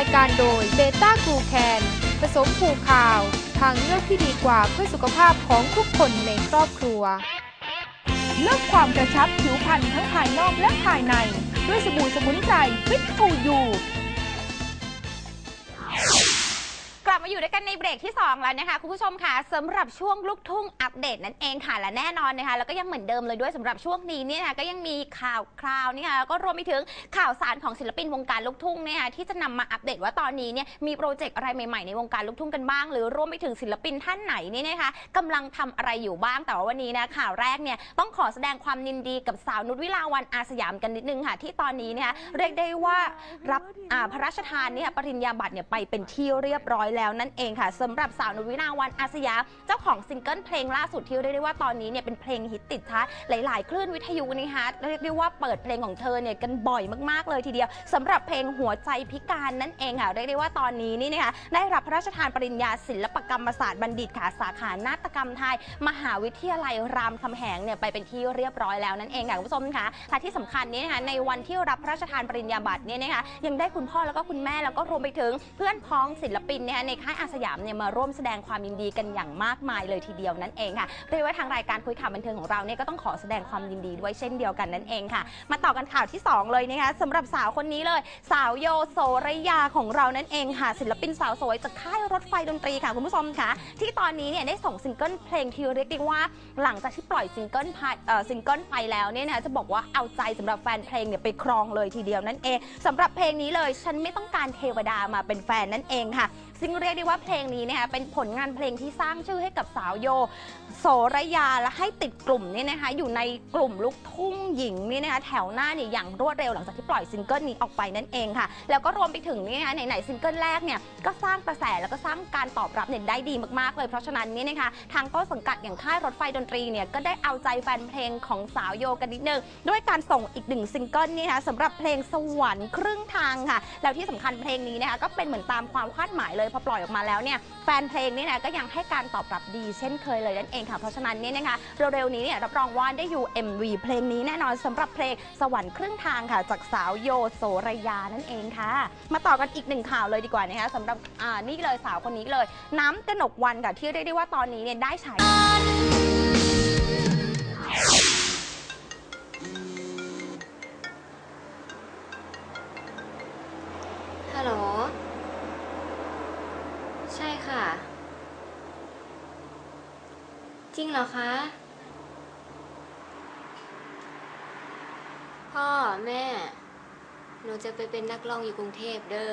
ายการโดยเบต้ากูแคนผสมผูข่าว ทางเลือกที่ดีกว่าเพื่อสุขภาพของทุกคนในครอบครัว เลือกความกระชับผิวพรรณทั้งภายนอกและภายใน ด้วยสบู่สมุนไพรฟิตฟูยู บมาอยู่ด้วยกันในเบรกที่ 2 แล้วนะคะ คุณผู้ชมค่ะสำหรับช่วงลูกทุ่งอัปเดตนั่นเองค่ะและแน่นอนนะคะแล้วก็ยังเหมือนเดิมเลยด้วยสำหรับช่วงนี้เนี่ยนะคะก็ยังมีข่าวคราวนี่ค่ะแล้วก็รวมไปถึงข่าวสารของศิลปินวงการลูกทุ่งเนี่ยที่จะนำมาอัปเดตว่าตอนนี้เนี่ยมีโปรเจกต์อะไรใหม่ๆในวงการลูกทุ่งกันบ้าง หรือรวมไปถึงศิลปินท่านไหนนี่นะคะกำลังทำอะไรอยู่บ้างแต่ว่าวันนี้นะข่าวแรกเนี่ยต้องขอแสดงความยินดีกับสาวนุชวิลาวันอาสยามกันนิดนึงค่ะ ที่ตอนนี้เนี่ยเรียกได้ว่ารับพระราชทานเนี่ยปริญญาบัตรเนี่ยไปเป็นที่เรียบร้อยแล้วนั่นเองค่ะสำหรับสาวนุวิลาวันอาสยามเจ้าของซิงเกิลเพลงล่าสุดที่เรียกได้ว่าตอนนี้เนี่ยเป็นเพลงฮิตติดชาร์ตหลายๆ คลื่นวิทยุนะคะเรียกได้ว่าเปิดเพลงของเธอเนี่ยกันบ่อยมากๆเลยทีเดียวสำหรับเพลงหัวใจพิการนั่นเองค่ะเรียกได้ว่าตอนนี้นี่นะคะได้รับพระราชทานปริญญาศิลปกรรมศาสตร์บัณฑิตค่ะสาขานาฏกรรมไทย มหาวิทยาลัยรามคำแหงเนี่ยไปเป็นที่เรียบร้อยแล้วนั่นเองค่ะคุณผู้ชมคะและที่สำคัญนี่นะคะในวันที่รับพระราชทานปริญญาบัตรเนี่ยนะคะยังได้คุณพ่อแล้วก็คุณแม่แล้วก็รวมไปถึงเพื่อนพ้องศิลปินนะคะในค่ายอาสยามเนี่ยมาร่วมแสดงความยินดีกันอย่างมากมายเลยทีเดียวนั่นเองค่ะเรียกว่าทางรายการคุยข่าวบันเทิงของเราเนี่ยก็ต้องขอแสดงความยินดีด้วยเช่นเดียวกันนั่นเองค่ะ มาต่อกันข่าวที่ 2 เลยนะคะสำหรับสาวคนนี้เลย สาวโยโสระยาของเรานั่นเองค่ะ ศิลปินสาวสวยจากค่ายรถไฟดนตรีค่ะคุณผู้ชมค่ะ ที่ตอนนี้เนี่ยได้ส่งซิงเกิลเพลงที่เรียกได้ว่า หลังจากที่ปล่อยซิงเกิลซิงเกิลไปแล้วเนี่ยนะจะบอกว่าเอาใจสำหรับแฟนเพลงเนี่ยไปครองเลยทีเดียวนั่นเองสำหรับเพลงนี้เลยฉันไม่ต้องการเทวดามาเป็นแฟนนั่นเองค่ะซึ่งเรียยกได้ว่าเพลงนี้นะคะเป็นผลงานเพลงที่สร้างชื่อให้กับสาวโย โสระยาและให้ติดกลุ่มเนี่ยนะคะอยู่ในกลุ่มลูกทุ่งหญิงนี่นะคะแถวหน้าเนี่ยอย่างรวดเร็วหลังจากที่ปล่อยซิงเกิลนี้ออกไปนั่นเองค่ะ แล้วก็รวมไปถึงนี่นะคะไหนๆซิงเกิลแรกเนี่ยก็สร้างกระแสแล้วก็สร้างการตอบรับเนี่ยได้ดีมากๆเลยเพราะฉะนั้นนี่นะคะทางต้นสังกัดอย่างค่ายรถไฟดนตรีเนี่ยก็ได้เอาใจแฟนเพลงของสาวโยกันนิดนึงด้วยการส่งอีกหนึ่งซิงเกิลเนี่ยนะคะสำหรับเพลงสวรรค์ครึ่งทางค่ะแล้วที่สำคัญเพลงนี้นะคะก็เป็นเหมือนตามความคาดหมายเลยพอปล่อยออกมาแล้วเนี่ยแฟนเพลงนี่นะก็ยังให้การตอบรับดีเช่นเคยเลยนั่นเองค่ะ เพราะฉะนั้นเนี่ยนะคะเร็วๆนี้เนี่ยรับรองว่าได้อยู่ MV เพลงนี้แน่นอนสำหรับเพลงสวรรค์ครึ่งทางค่ะ จากสาวโยโสระยานั่นเองค่ะ มาต่อกันอีกหนึ่งข่าวเลยดีกว่านะคะสำหรับอ่านี่เลยสาวคนนี้เลย น้ำกนกวันค่ะที่เรียกได้ว่าตอนนี้เนี่ยได้ฉาย ใช่ค่ะ จริงเหรอคะ พ่อแม่ หนูจะไปเป็นนักร้องอยู่กรุงเทพเด้อ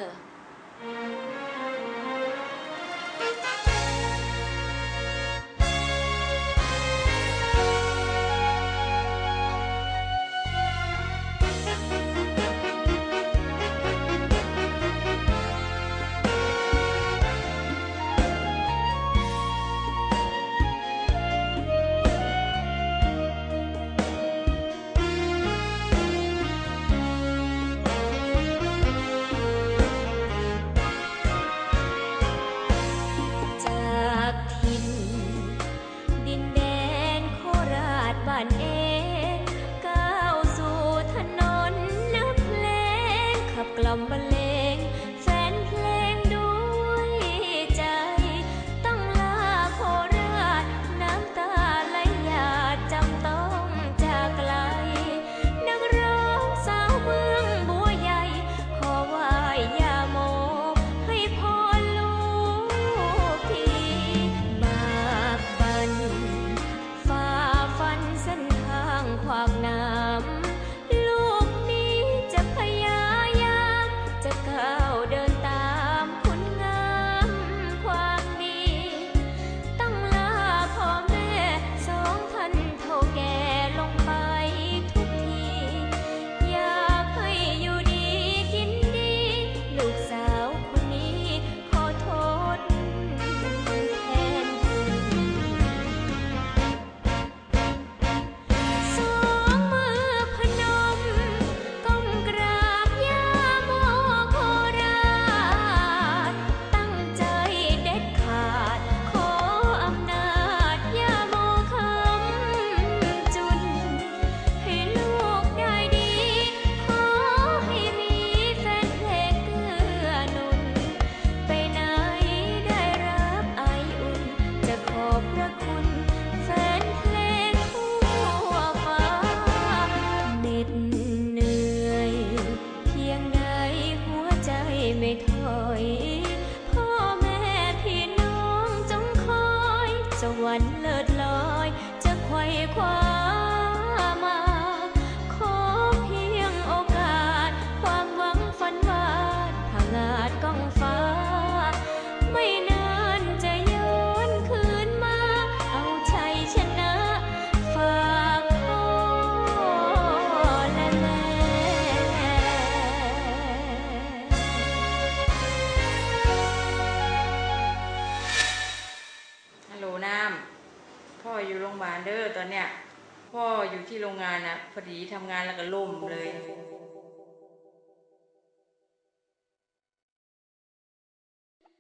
พ่ออยู่ที่โรงงานนะพอดีทำงานแล้วก็ล่มเลย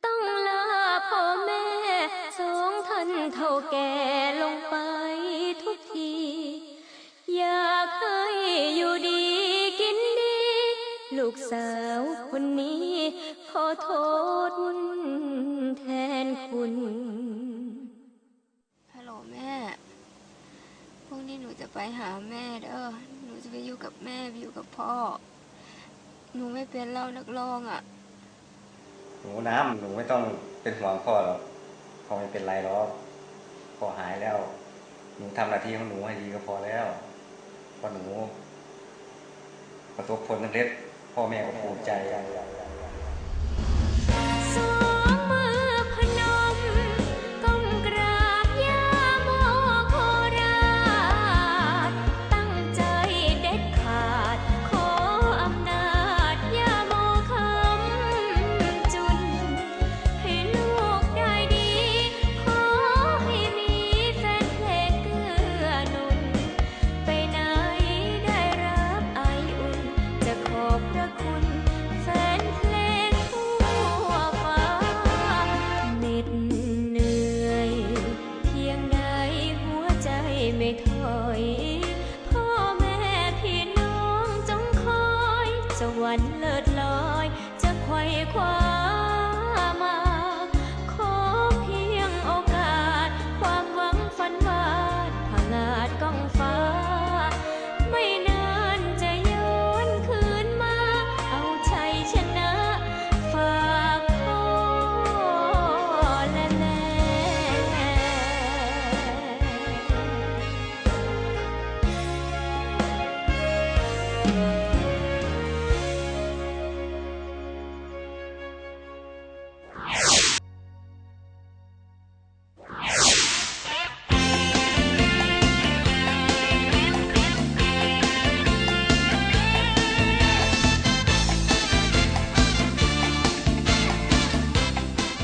ต้องลาพ่อแม่สองท่านเท่าแก่ลงไปทุกที อยากให้อยู่ดีกินดี ลูกสาวคนนี้ขอโทษแทนคุณ ฮัลโหลแม่ พรุ่ง นี้หนูจะไปหาแม่เด้อ หนูจะไปอยู่กับแม่ไปอยู่กับพ่อ หนูไม่เป็นเล่านักร้องอะ หนูน้ำหนูไม่ต้องเป็นห่วงพ่อหรอก พ่อไม่เป็นไรหรอก พ่อหายแล้ว หนูทำหน้าที่ของหนูให้ดีก็พอแล้วพอหนู ประสบผลสำเร็จพ่อแม่ก็ภูมิใจ